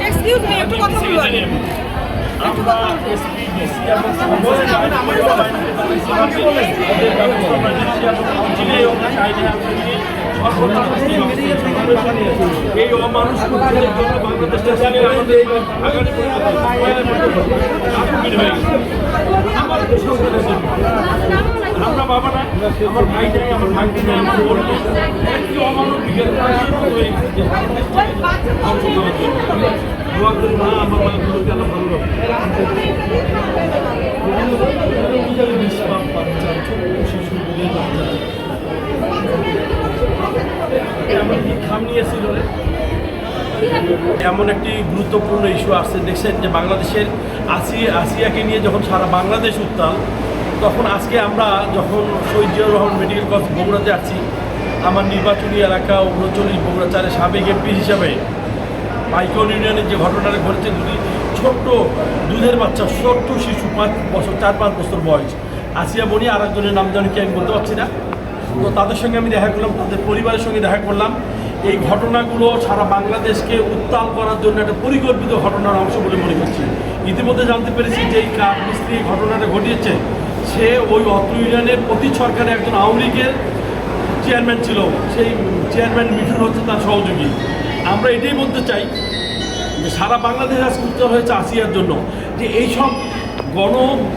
Excuse me একটু কথা বলুন। আমরা এসপি ডিসি এবং সমস্ত ওদের ব্যবস্থা নিচ্ছি এবং কাউন্সিলে ওদের এই আগামী আমার আমরা বাবা আমার ভাই নাই আমার ভাই নাই আমার একটি অমানবিকের দোয়া করি মা আমার রাখুন। নিষ্পাপ বাচ্চা, ছোট শিশু, বুড়ি বাচ্চা। এমন একটি গুরুত্বপূর্ণ ইস্যু আসছে, দেখছেন যে বাংলাদেশের আসিয়া আসিয়াকে নিয়ে যখন সারা বাংলাদেশ উত্তাল, তখন আজকে আমরা যখন শহীদ রহমান মেডিকেল কলেজ বগুড়াতে আছি আমার নির্বাচনী এলাকা উনচল্লিশ বগুড়া চারের সাবেক এমপি হিসাবে মাইকন ইউনিয়নের যে ঘটনাটা ঘটেছে, দুটি ছোট্ট দুধের বাচ্চা, ছোট্ট শিশু, পাঁচ বছর, চার পাঁচ বছর বয়স। আসিয়া বনি আর একজনের নাম জানি কি আমি বলতে পারছি না। তো তাদের সঙ্গে আমি দেখা করলাম, তাদের পরিবারের সঙ্গে দেখা করলাম। এই ঘটনাগুলো সারা বাংলাদেশকে উত্তাল করার জন্য একটা পরিকল্পিত ঘটনার অংশ বলে মনে করছি। ইতিমধ্যে জানতে পেরেছি যে এই মিস্ত্রি ঘটনাটা ঘটিয়েছে। সে ওই অত্র ইউনিয়নের প্রতি সরকারের একজন আওয়ামী লীগের চেয়ারম্যান ছিল। সেই চেয়ারম্যান মিঠুন হচ্ছে তার সহযোগী। আমরা এটাই বলতে চাই যে সারা বাংলাদেশ আজ উত্তর হয়েছে আসিয়ার জন্য। যে এইসব গণ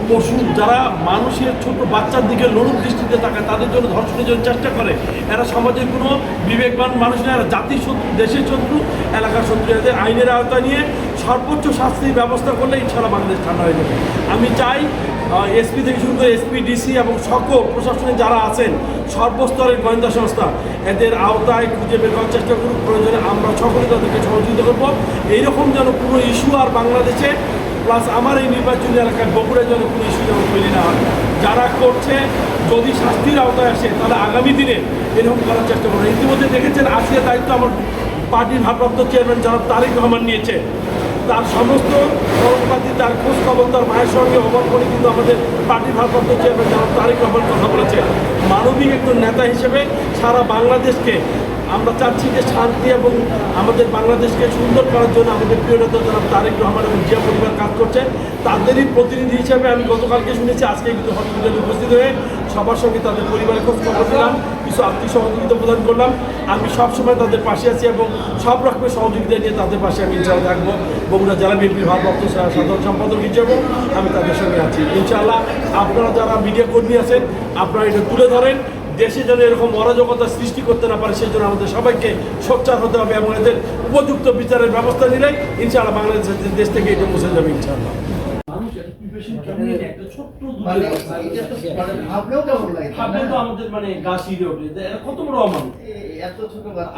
পশু যারা মানুষের ছোট বাচ্চার দিকে লড়ুক দৃষ্টিতে তাকায়, তাদের জন্য ধর্ষণের জন্য চেষ্টা করে। এরা সমাজের কোনো বিবেকবান মানুষ না এরা জাতির শত্রু, দেশের শত্রু, এলাকার শত্রু। এদের আইনের আওতা নিয়ে সর্বোচ্চ শাস্তির ব্যবস্থা করলে ইনশাল্লাহ বাংলাদেশ ঠান্ডা হয়ে যাবে। আমি চাই এসপি থেকে শুরু করে এসপি, ডিসি এবং সকল প্রশাসনে যারা আছেন, সর্বস্তরের গোয়েন্দা সংস্থা, এদের আওতায় খুঁজে বের করার চেষ্টা করুক। প্রয়োজনে আমরা সকলে তাদেরকে সহযোগিতা করব। এইরকম যেন পুরো ইস্যু আর বাংলাদেশে প্লাস আমার এই নির্বাচনী এলাকায় বগুড়ায় যেন কোনো ইস্যু যেন তৈরি না হয়। যারা করছে, যদি শাস্তির আওতায় আসে, তাহলে আগামী দিনে এরকম করার চেষ্টা করব ইতিমধ্যে দেখেছেন আজকে দায়িত্ব আমার পার্টির ভারপ্রাপ্ত চেয়ারম্যান জনাব তারেক রহমান নিয়েছে। তার সমস্ত খরচপাতি তার খোঁজ খবর তার মায়ের সঙ্গে অবর করে কিন্তু আমাদের পার্টির ভারপ্রাপ্ত চেয়ারম্যান জনাব তারেক রহমান কথা বলেছে। মানবিক একজন নেতা হিসেবে সারা বাংলাদেশকে আমরা চাচ্ছি যে শান্তি এবং আমাদের বাংলাদেশকে সুন্দর করার জন্য আমাদের প্রিয় নেতা জনাব তারেক রহমান এবং জিয়া পরিবার কাজ করছে। তাদেরই প্রতিনিধি হিসেবে আমি গতকালকে শুনেছি, আজকে কিন্তু হসপিটালে উপস্থিত হয়ে সবার সঙ্গে তাদের পরিবারের খোঁজ খবর দিলাম কিছু আর্থিক সহযোগিতা প্রদান করলাম। আমি সবসময় তাদের পাশে আছি এবং সব রকমের সহযোগিতা নিয়ে তাদের পাশে আমি ইনশাল্লাহ থাকব। বগুড়া জেলা বিএনপির ভারপ্রাপ্ত সাধারণ সম্পাদক হিসেবে আমি তাদের সঙ্গে আছি। ইনশাআল্লাহ আপনারা যারা মিডিয়া কর্মী আছেন, আপনারা এটা তুলে ধরেন। দেশে যেন এরকম অরাজকতা সৃষ্টি করতে না পারে সেই জন্য আমাদের সবাইকে সোচ্চার হতে হবে এবং এদের উপযুক্ত বিচারের ব্যবস্থা নিলেই ইনশাআল্লাহ বাংলাদেশের দেশ থেকে এটা মুছে যাবে ইনশাআল্লাহ। মানে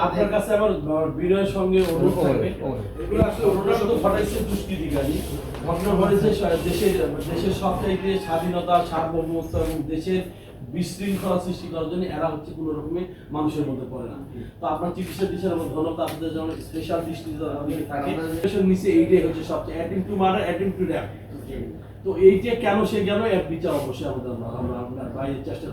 আপনার কাছে আমার বিনয়ের সঙ্গে অনুরোধ থাকবে। এগুলো আসলে তো ঘটাইছে দুষ্কৃতিকারী। ঘটনা ঘটেছে দেশের দেশের সবচাইতে স্বাধীনতা সার্বভৌমত্ব এবং দেশের বিশৃঙ্খলা সৃষ্টি করার জন্য এরা হচ্ছে কোনো রকমের মানুষের মধ্যে পড়ে না। তো আপনার চিকিৎসা দিচ্ছেন আমার ধন্যবাদ আপনাদের যেমন স্পেশাল দৃষ্টি থাকে নিচে এইটাই হচ্ছে সবচেয়ে attempt to murder attempt to rape তো এইটা কেন সে গেল এর বিচার অবশ্যই আমাদের আমরা আমরা বাইরের চেষ্টা